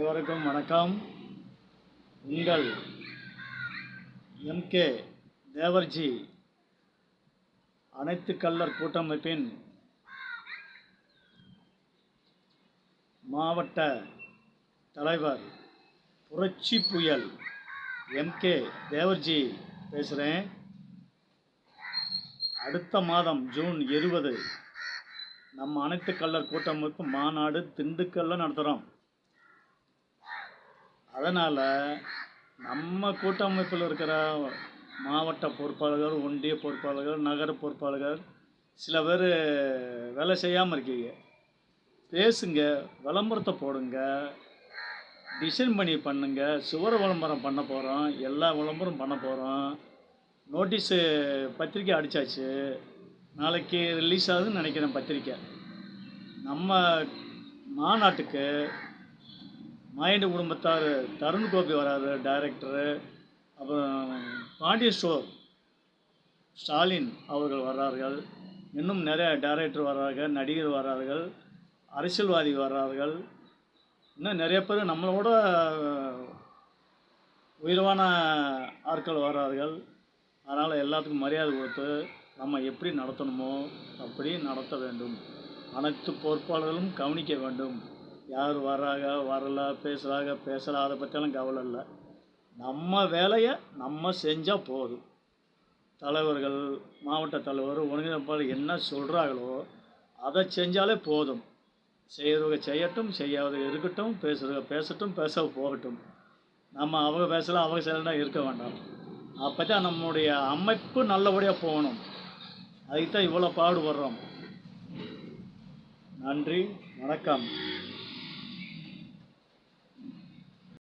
அனைவருக்கும் வணக்கம். உங்கள் எம்கே தேவர்ஜி அனைத்து கல்லர் கூட்டமைப்பின் மாவட்ட தலைவர் புரட்சி புயல் எம்கே தேவர்ஜி பேசுகிறேன் அடுத்த மாதம் ஜூன் இருபது நம்ம அனைத்து கல்லர் கூட்டமைப்பு மாநாடு திண்டுக்கல்ல நடத்துகிறோம் அதனால் நம்ம கூட்டமைப்பில் இருக்கிற மாவட்ட பொறுப்பாளர்கள் ஒன்றிய பொறுப்பாளர்கள் நகர பொறுப்பாளர்கள் சில பேர் வேலை செய்யாமல் இருக்கீங்க. பேசுங்க விளம்பரத்தை போடுங்க டிசைன் பண்ணி பண்ணுங்க சுவர விளம்பரம் பண்ண போகிறோம் எல்லா விளம்பரம் பண்ண போகிறோம் நோட்டீஸு பத்திரிக்கை அடித்தாச்சு நாளைக்கு ரிலீஸ் ஆகுதுன்னு நினைக்கிறேன் பத்திரிக்கை. நம்ம மாநாட்டுக்கு மாயண்ட குடும்பத்தார் தருண் கோபி வராரு டைரக்டரு அப்புறம் பாண்டிய ஸ்டோர் ஸ்டாலின் அவர்கள் வர்றார்கள். இன்னும் நிறைய டைரக்டர் வர்றார்கள் நடிகர் வர்றார்கள் அரசியல்வாதி வர்றார்கள். இன்னும் நிறைய பேர் நம்மளோட உயர்வான ஆட்கள் வர்றார்கள். அதனால் எல்லாத்துக்கும் மரியாதை கொடுத்து நம்ம எப்படி நடத்தணுமோ அப்படி நடத்த வேண்டும். அனைத்து பொறுப்பாளர்களும் கவனிக்க வேண்டும். யார் வர்றாங்க வரல பேசுகிறாங்க பேசல அதை பற்றியெல்லாம் கவலை இல்லை. நம்ம வேலையை நம்ம செஞ்சால் போதும். தலைவர்கள் மாவட்ட தலைவர் ஒருங்கிணைப்பாளர் என்ன சொல்கிறாங்களோ அதை செஞ்சாலே போதும். செய்கிறவங்க செய்யட்டும் செய்யாதவங்க இருக்கட்டும் பேசுகிறவங்க பேசட்டும் பேச போகட்டும். நம்ம அவங்க பேசலாம் அவங்க செய்யலாம் இருக்க வேண்டாம். அப்போ தான் நம்முடைய அமைப்பு நல்லபடியாக போகணும். அதுக்கு தான் இவ்வளோ பாடுபடுறோம். நன்றி வணக்கம்.